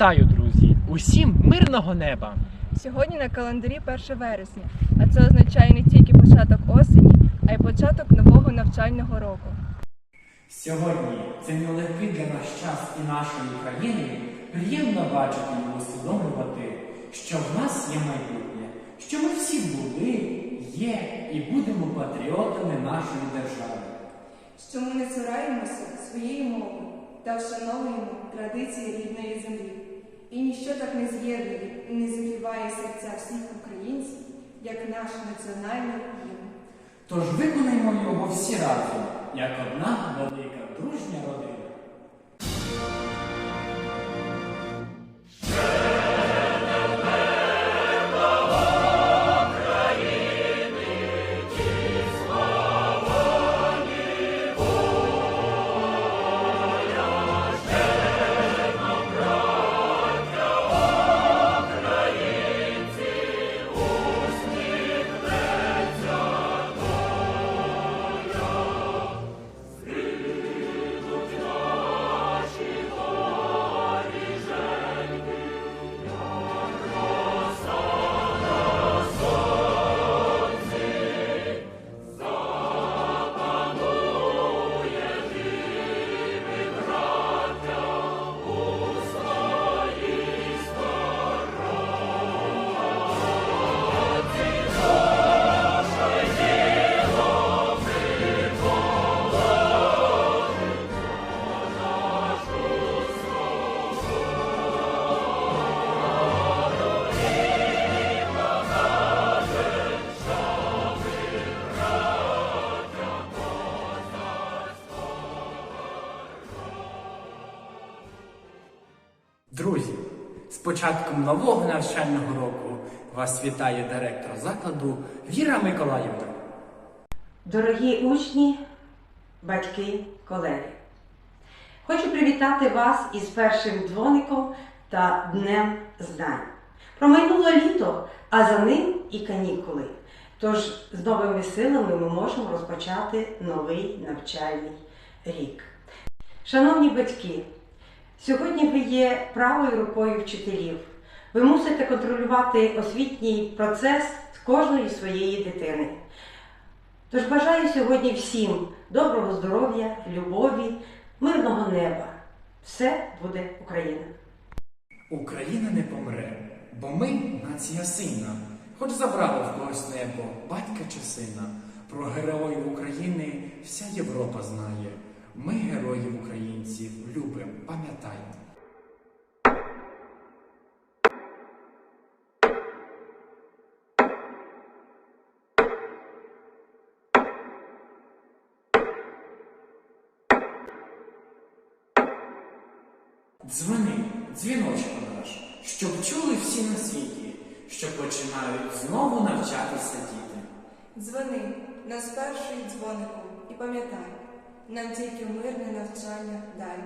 Вітаю, друзі! Усім мирного неба! Сьогодні на календарі 1 вересня, а це означає не тільки початок осені, а й початок нового навчального року. Сьогодні це нелегкий для нас час і нашої країни. Приємно бачити і усвідомлювати, що в нас є майбутнє, що ми всі були, є і будемо патріотами нашої держави. що ми не цураємося своєї мови та вшановуємо традиції рідної землі. І ніщо так не з'єднує і не зігріває серця всіх українців, як наш національний гімн. Тож виконаємо його всі разом, як одна велика дружня родина. Друзі, з початком нового навчального року вас вітає директор закладу Віра Миколаївна. Дорогі учні, батьки, колеги, хочу привітати вас із першим дзвоником та Днем знань. Промайнуло літо, а за ним і канікули. Тож з новими силами ми можемо розпочати новий навчальний рік. Шановні батьки, сьогодні ви є правою рукою вчителів. Ви мусите контролювати освітній процес кожної своєї дитини. Тож бажаю сьогодні всім доброго здоров'я, любові, мирного неба. Все буде Україна! Україна не помре, бо ми нація сильна, хоч забрало в когось небо батька чи сина. Про героїв України вся Європа знає. Ми героїв українців любимо, пам'ятаємо. Дзвони, дзвіночку наш, щоб чули всі на світі, що починають знову навчатися діти. Дзвони нас перший дзвоником і пам'ятай, нам тільки мирне навчання дай.